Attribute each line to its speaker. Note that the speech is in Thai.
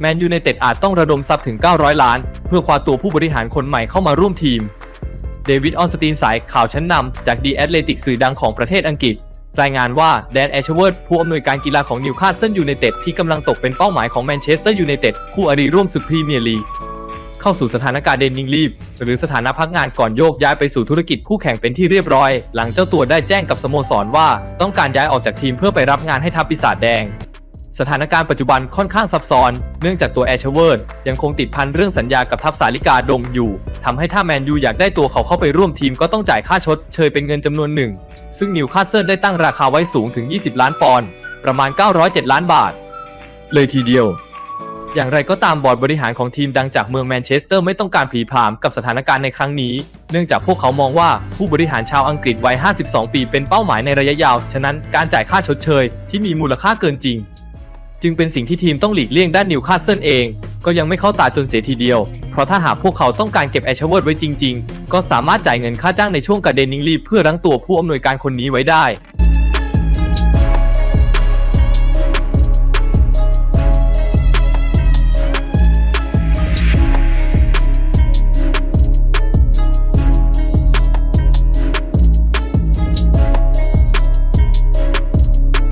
Speaker 1: แมนยูไนเต็ดอาจต้องระดมทรัพย์ถึง 900 ล้าน เพื่อคว้าตัวผู้บริหารคนใหม่เข้ามาร่วมทีม เดวิดออนสตีนสายข่าวชั้นนำจากดีแอตเลติกสื่อดังของประเทศอังกฤษ รายงานว่าแดนแอชเวิร์ดผู้อำนวยการกีฬาของนิวคาสเซิลยูไนเต็ดที่กำลังตกเป็นเป้าหมายของแมนเชสเตอร์ยูไนเต็ดคู่อริร่วมศึกพรีเมียร์ลีกเข้าสู่สถานการณ์เดนนิงลีฟหรือสถานะพักงานก่อนโยกย้ายไปสู่ธุรกิจคู่แข่งเป็นที่เรียบร้อย หลังเจ้าตัวได้แจ้งกับสโมสรว่า ต้องการย้ายออกจากทีมเพื่อไปรับงานให้ทัพปีศาจแดง สถานการณ์ปัจจุบันค่อนข้างซับซ้อน เนื่องจากตัวแอชเวิร์ดยังคงติดพันเรื่องสัญญากับทัพสาลิกาดงอยู่ทำให้ถ้าแมนยูอยากได้ตัวเขาเข้าไปร่วมทีมก็ต้องจ่ายค่าชดเชยเป็นเงินจำนวนหนึ่ง ซึ่งนิวคาสเซิลได้ตั้งราคาไว้สูงถึง 20 ล้านปอนด์ประมาณ 907 ล้านบาท เลยทีเดียว อย่างไรก็ตามบอร์ดบริหารของทีมดังจากเมืองแมนเชสเตอร์ไม่ต้องการผีผามกับสถานการณ์ในครั้งนี้ เนื่องจากพวกเขามองว่าผู้บริหารชาวอังกฤษวัย 52 ปีเป็นเป้าหมายในระยะยาว ฉะนั้นการจ่ายค่าชดเชย ที่มีมูลค่าเกินจริง จึงเป็นสิ่งที่ทีมต้องหลีกเลี่ยงด้านนิวคาสเซิลเอง ก็ยังไม่เข้าตาจนเสียทีเดียว เพราะถ้าหากพวกเขาต้องการเก็บแอชเวิร์ดไว้จริง ๆ ก็สามารถจ่ายเงินค่าจ้างในช่วงกระเด็นนิงลีเพื่อรั้งตัวผู้อำนวยการคนนี้ไว้ได้